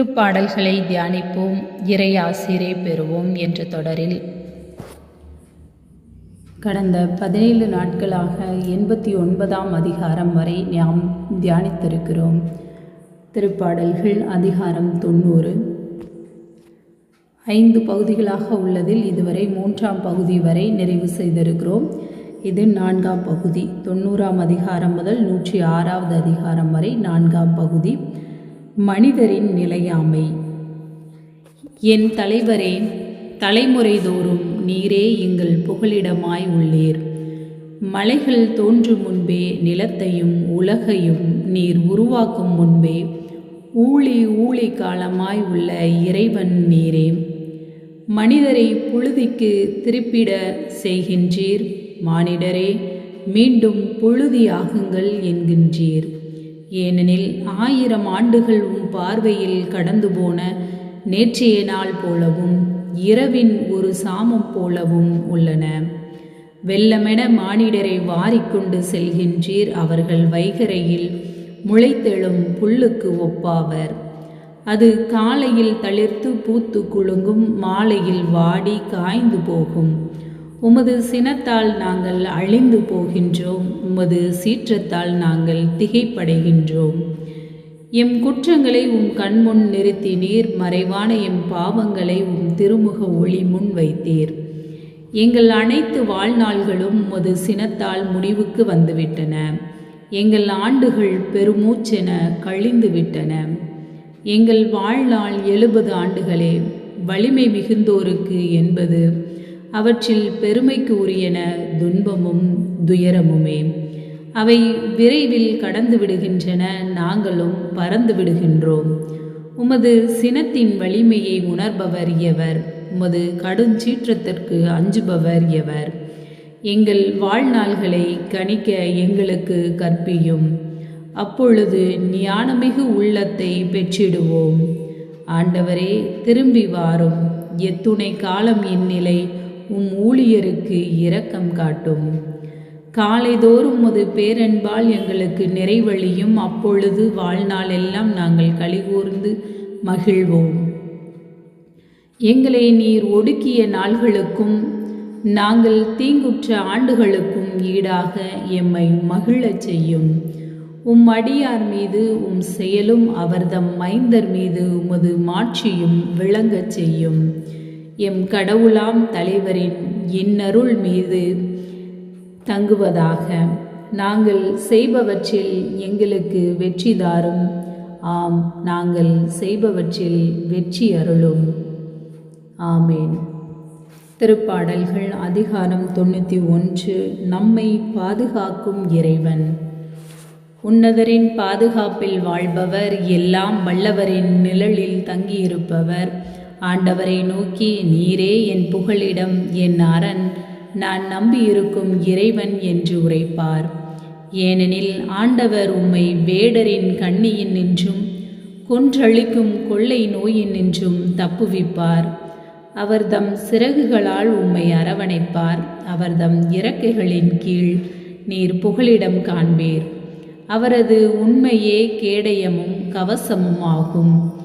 திருப்பாடல்களை தியானிப்போம் இறை ஆசிரை பெறுவோம் என்ற தொடரில். கடந்த பதினேழு நாட்களாக எண்பத்தி ஒன்பதாம் அதிகாரம் வரை நாம் தியானித்திருக்கிறோம். திருப்பாடல்கள் அதிகாரம் தொண்ணூறு. ஐந்து பகுதிகளாக உள்ளதில் இதுவரை மூன்றாம் பகுதி வரை நிறைவு செய்திருக்கிறோம். இது நான்காம் பகுதி. தொண்ணூறாம் அதிகாரம் முதல் நூற்றி ஆறாவது அதிகாரம் வரை நான்காம் பகுதி. மனிதரின் நிலையாமை. என் தலைவரே தலைமுறை தோறும் நீரே எங்கள் புகலிடமாய் உள்ளீர். மலைகள் தோன்றும் முன்பே நிலத்தையும் உலகையும் நீர் உருவாக்கும் முன்பே ஊழி ஊழி காலமாய் உள்ள இறைவன் நீரே. மனிதரை புழுதிக்கு திருப்பிட செய்கின்றீர். மானிடரே மீண்டும் புழுதியாகுங்கள் என்கின்றீர். ஏனெனில் ஆயிரம் ஆண்டுகள் உன் பார்வையில் கடந்து போன நேற்றைய நாள் போலவும் இரவின் ஒரு சாமம் போலவும் உள்ளன. வெள்ளமென மானிடரை வாரிக்கொண்டு செல்கின்றீர் அவர்கள் வைகரையில் முளைத்தெழும் புல்லுக்கு ஒப்பாவர். அது காலையில் தளிர்த்து பூத்து குலுங்கும் மாலையில் வாடி காய்ந்து போகும். உமது சினத்தால் நாங்கள் அழிந்து போகின்றோம் உமது சீற்றத்தால் நாங்கள் திகைப்படைகின்றோம். எம் குற்றங்களை உம் கண்முன் நிறுத்தினீர் மறைவான எம் பாவங்களை உம் திருமுக ஒளி முன் வைத்தீர். எங்கள் அனைத்து வாழ்நாள்களும் உமது சினத்தால் முடிவுக்கு வந்துவிட்டன. எங்கள் ஆண்டுகள் பெருமூச்சென கழிந்து விட்டன எங்கள் வாழ்நாள் எழுபது ஆண்டுகளே வலிமை மிகுந்தோருக்கு என்பது அவற்றில் பெருமைக்கு உரியன துன்பமும் துயரமுமே. அவை விரைவில் கடந்து விடுகின்றன நாங்களும் பறந்து விடுகின்றோம். உமது சினத்தின் வலிமையை உணர்பவர் எவர்? உமது கடும் சீற்றத்திற்கு அஞ்சுபவர் எவர்? எங்கள் வாழ்நாள்களை கணிக்க எங்களுக்கு கற்பியும். அப்பொழுது ஞானமிகு உள்ளத்தை பெற்றிடுவோம். ஆண்டவரே திரும்பி வாரும். எத்துணை காலம் இந்நிலை உம் ஊழியருக்கு இரக்கம் காட்டும். காலைதோறும் உமது பேரன்பால் எங்களுக்கு நிறைவழியும். அப்பொழுது வாழ்நாள் எல்லாம் நாங்கள் கலிகூர்ந்து மகிழ்வோம். எங்களை நீர் ஒடுக்கிய நாள்களுக்கும் நாங்கள் தீங்குற்ற ஆண்டுகளுக்கும் ஈடாக எம்மை மகிழச் செய்யும். உம் அடியார் மீது உம் செயலும் அவர்தம் மைந்தர் மீது உமது மாட்சியும் விளங்கச் செய்யும். எம் கடவுளாம் தலைவரின் இன்னருள் மீது தங்குவதாக. நாங்கள் செய்பவற்றில் எங்களுக்கு வெற்றி தாரும். ஆம் நாங்கள் செய்பவற்றில் வெற்றி அருளும். ஆமேன். திருப்பாடல்கள் அதிகாரம் தொண்ணூற்றி ஒன்று. நம்மை பாதுகாக்கும் இறைவன். உன்னதரின் பாதுகாப்பில் வாழ்பவர் எல்லாம் வல்லவரின் நிழலில் தங்கியிருப்பவர். ஆண்டவரை நோக்கி நீரே என் புகழிடம் என் அரண் நான் நம்பியிருக்கும் இறைவன் என்று உரைப்பார். ஏனெனில் ஆண்டவர் உம்மை வேடரின் கண்ணியின் நின்றும் கொன்றளிக்கும் கொள்ளை நோயின் நின்றும் தப்புவிப்பார். அவர் தம் சிறகுகளால் உம்மை அரவணைப்பார். அவர் தம் இறக்கைகளின் கீழ் நீர் புகலிடம் காண்பீர். அவரது உண்மையே கேடயமும் கவசமும் ஆகும்.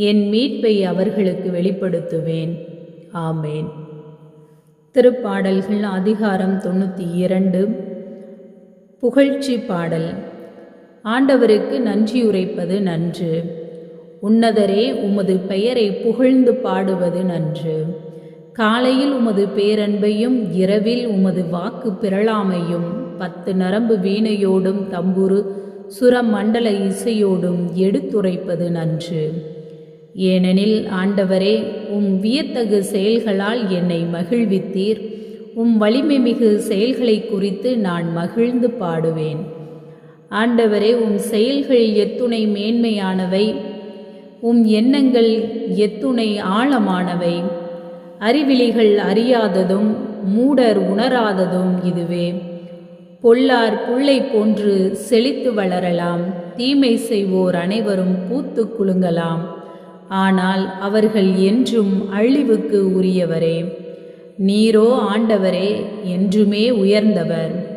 என் மீட்பை அவர்களுக்கு வெளிப்படுத்துவேன். ஆமேன். திருப்பாடல்கள் அதிகாரம் தொண்ணூற்றி இரண்டு. புகழ்ச்சி பாடல். ஆண்டவருக்கு நன்றியுரைப்பது நன்று. உன்னதரே உமது பெயரை புகழ்ந்து பாடுவது நன்று. காலையில் உமது பேரன்பையும் இரவில் உமது வாக்கு பிறழாமையும் பத்து நரம்பு வீணையோடும் தம்புரு சுரமண்டல இசையோடும் எடுத்துரைப்பது நன்று. ஏனெனில் ஆண்டவரே உம் வியத்தகு செயல்களால் என்னை மகிழ்வித்தீர். உம் வலிமை மிகு செயல்களை குறித்து நான் மகிழ்ந்து பாடுவேன். ஆண்டவரே உம் செயல்கள் எத்துணை மேன்மையானவை. உம் எண்ணங்கள் எத்துணை ஆழமானவை. அறிவிலிகள் அறியாததும் மூடர் உணராததும் இதுவே. பொல்லார் புள்ளை போன்று செழித்து வளரலாம். தீமை செய்வோர் அனைவரும் பூத்து குலுங்கலாம். ஆனால் அவர்கள் என்றும் அழிவுக்கு உரியவரே. நீரோ ஆண்டவரே என்றுமே உயர்ந்தவர்.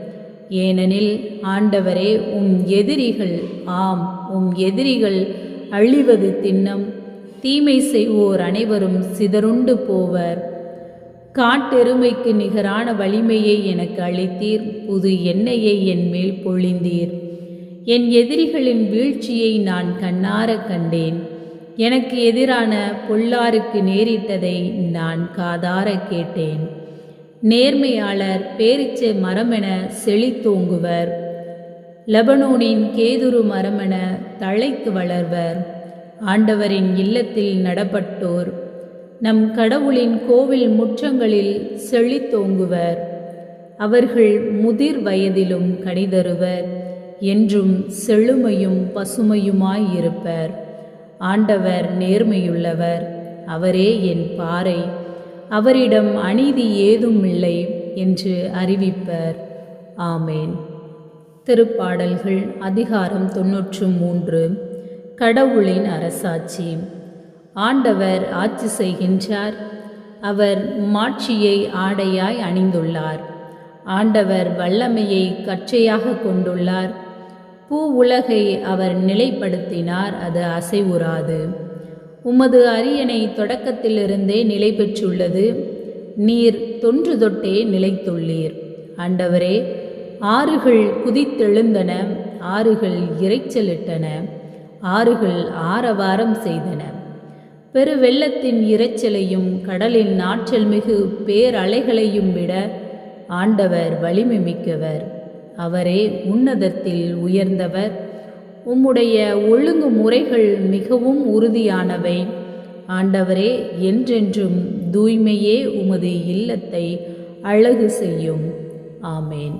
ஏனெனில் ஆண்டவரே உம் எதிரிகள் ஆம் உம் எதிரிகள் அழிவது திண்ணம். தீமை செய்வோர் அனைவரும் சிதறுண்டு போவர். காட்டெருமைக்கு நிகரான வலிமையை எனக்கு அளித்தீர் புது எண்ணெயை என் மேல் பொழிந்தீர். என் எதிரிகளின் வீழ்ச்சியை நான் கண்ணார கண்டேன். எனக்கு எதிரான பொல்லாருக்கு நேரிட்டதை நான் காதார கேட்டேன். நேர்மையாளர் பேரிச்சை மரமென செழித்தோங்குவர் லெபனோனின் கேதுரு மரமென தழைத்து வளர்வர். ஆண்டவரின் இல்லத்தில் நடப்பட்டோர் நம் கடவுளின் கோவில் முற்றங்களில் செழித்தோங்குவர் அவர்கள் முதிர் வயதிலும் கனிதருவர். என்றும் செழுமையும் பசுமையுமாயிருப்பர் ஆண்டவர் நேர்மையுள்ளவர். அவரே என் பாறை. அவரிடம் அநீதி ஏதும் இல்லை என்று அறிவிப்பர். ஆமேன். திருப்பாடல்கள் அதிகாரம் தொன்னூற்று மூன்று. கடவுளின் அரசாட்சி. ஆண்டவர் ஆட்சி செய்கின்றார். அவர் மாட்சியை ஆடையாய் அணிந்துள்ளார். ஆண்டவர் வல்லமையை கற்றையாக கொண்டுள்ளார். பூ உலகை அவர் நிலைப்படுத்தினார் அது அசைவுறாது. உமது அரியணை தொடக்கத்திலிருந்தே நிலை பெற்றுள்ளது நீர் தொன்று தொட்டே நிலைத்துள்ளீர். ஆண்டவரே ஆறுகள் குதித்தெழுந்தன ஆறுகள் இரைச்சலிட்டன ஆறுகள் ஆரவாரம் செய்தன. பெருவெள்ளத்தின் இரைச்சலையும் கடலின் நாற்றல் மிகு பேரலைகளையும் விட ஆண்டவர் வலிமை மிக்கவர். அவரே உன்னதத்தில் உயர்ந்தவர். உம்முடைய ஒழுங்கு முறைகள் மிகவும் உறுதியானவை. ஆண்டவரே என்றென்றும் தூய்மையே உமது இல்லத்தை அழகு செய்யும். ஆமேன்.